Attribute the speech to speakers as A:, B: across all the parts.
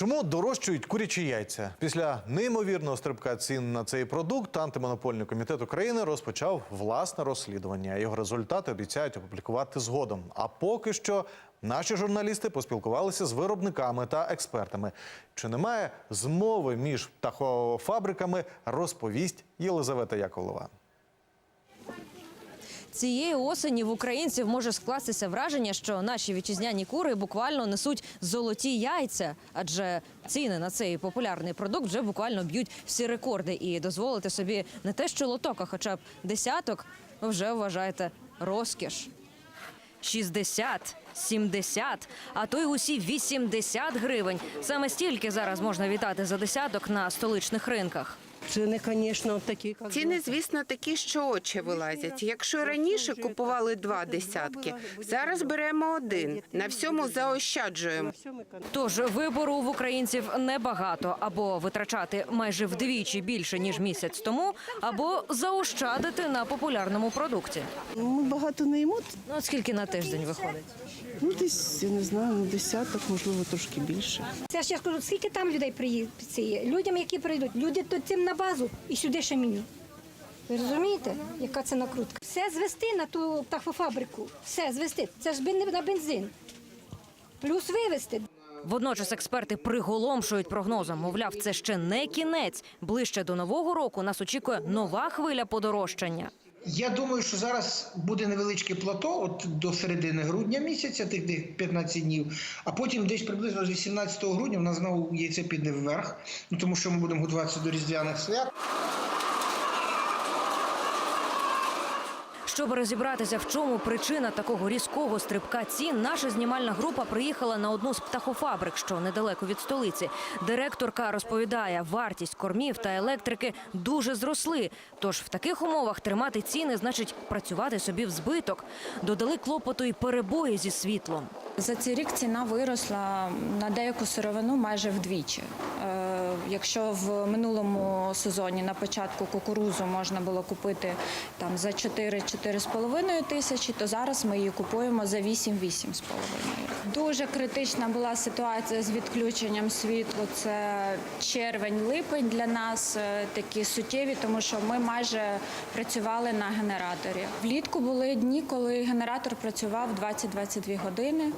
A: Чому дорожчують курячі яйця? Після неймовірного стрибка цін на цей продукт антимонопольний комітет України розпочав власне розслідування. Його результати обіцяють опублікувати згодом. А поки що наші журналісти поспілкувалися з виробниками та експертами. Чи немає змови між птахофабриками, розповість Єлизавета Яковлева.
B: Цієї осені в українців може скластися враження, що наші вітчизняні кури буквально несуть золоті яйця, адже ціни на цей популярний продукт вже буквально б'ють всі рекорди. І дозволити собі не те, що лоток, а хоча б десяток, вже вважаєте розкіш. 60, 70, а то й усі 80 гривень. Саме стільки зараз можна вітати за десяток на столичних ринках.
C: Ціни, звісно, такі.
D: Ціни, звісно, такі, що очі вилазять. Якщо раніше купували два десятки, зараз беремо один. На всьому заощаджуємо.
B: Тож вибору в українців небагато або витрачати майже вдвічі більше ніж місяць тому, або заощадити на популярному продукті.
C: Ми багато не їмо.
B: Ну от скільки на тиждень виходить?
C: Ну, десь, я не знаю, ну, десяток, можливо, трошки більше.
E: Це ж я скажу, скільки там людей приїде, людям, які прийдуть, люди то цим на базу і сюди ще мені. Ви розумієте, яка це накрутка? Все звести на ту птахофабрику, все звести. Це ж не на бензин. Плюс вивезти.
B: Водночас експерти приголомшують прогнозом. Мовляв, це ще не кінець. Ближче до нового року нас очікує нова хвиля подорожчання.
F: Я думаю, що зараз буде невеличке плато от до середини грудня місяця, тих де 15 днів, а потім десь приблизно з 18 грудня в нас знову яйце піде вверх, ну тому що ми будемо готуватися до різдвяних свят.
B: Щоб розібратися, в чому причина такого різкого стрибка цін, наша знімальна група приїхала на одну з птахофабрик, що недалеко від столиці. Директорка розповідає, вартість кормів та електрики дуже зросли. Тож в таких умовах тримати ціни значить працювати собі в збиток. Додали клопоту й перебої зі світлом.
G: За цей рік ціна виросла на деяку сировину майже вдвічі. Якщо в минулому сезоні на початку кукурузу можна було купити там за 4-4,5 тисячі, то зараз ми її купуємо за 8-8,5. Дуже критична була ситуація з відключенням світла. Це червень-липень для нас е, такі суттєві, тому що ми майже працювали на генераторі. Влітку були дні, коли генератор працював 20-22 години.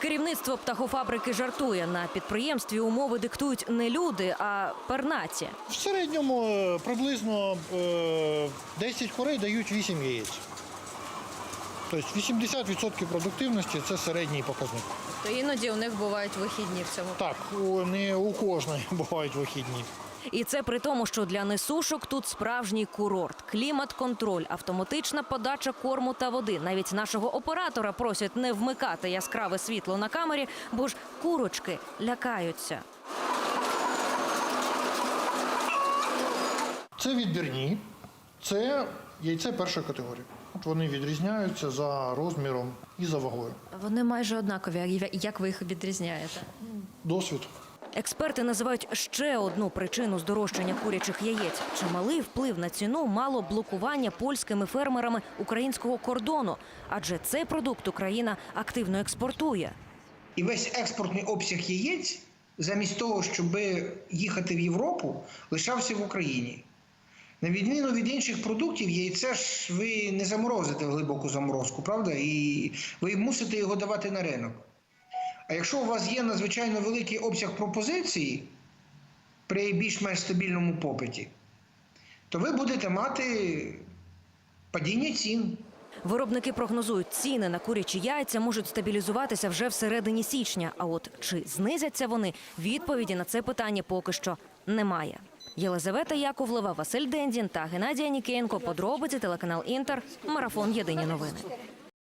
B: Керівництво птахофабрики жартує на підприємстві. Умови диктують не люди, а пернаті.
H: В середньому е, приблизно е, 10 курей дають 8 яєць. Тобто 80% продуктивності це середній показник.
B: То іноді у них бувають вихідні в цьому.
H: Так, не у кожної бувають вихідні.
B: І це при тому, що для несушок тут справжній курорт, клімат-контроль, автоматична подача корму та води. Навіть нашого оператора просять не вмикати яскраве світло на камері, бо ж курочки лякаються.
H: Це відбірні, це яйце першої категорії. От вони відрізняються за розміром і за вагою.
B: Вони майже однакові. Як ви їх відрізняєте?
H: Досвід.
B: Експерти називають ще одну причину здорожчання курячих яєць. Чималий вплив на ціну мало блокування польськими фермерами українського кордону, адже цей продукт Україна активно експортує.
F: І весь експортний обсяг яєць, замість того, щоб їхати в Європу, лишався в Україні. На відміну від інших продуктів, яйце ж ви не заморозите глибоку заморозку, правда? І ви мусите його давати на ринок. А якщо у вас є надзвичайно великий обсяг пропозиції при більш-менш стабільному попиті, то ви будете мати падіння цін.
B: Виробники прогнозують, ціни на курячі яйця можуть стабілізуватися вже всередині січня. А от чи знизяться вони? Відповіді на це питання поки що немає. Єлизавета Яковлева, Василь Дендін та Геннадія Нікієнко. Подробиці телеканал Інтер. Марафон Єдині новини.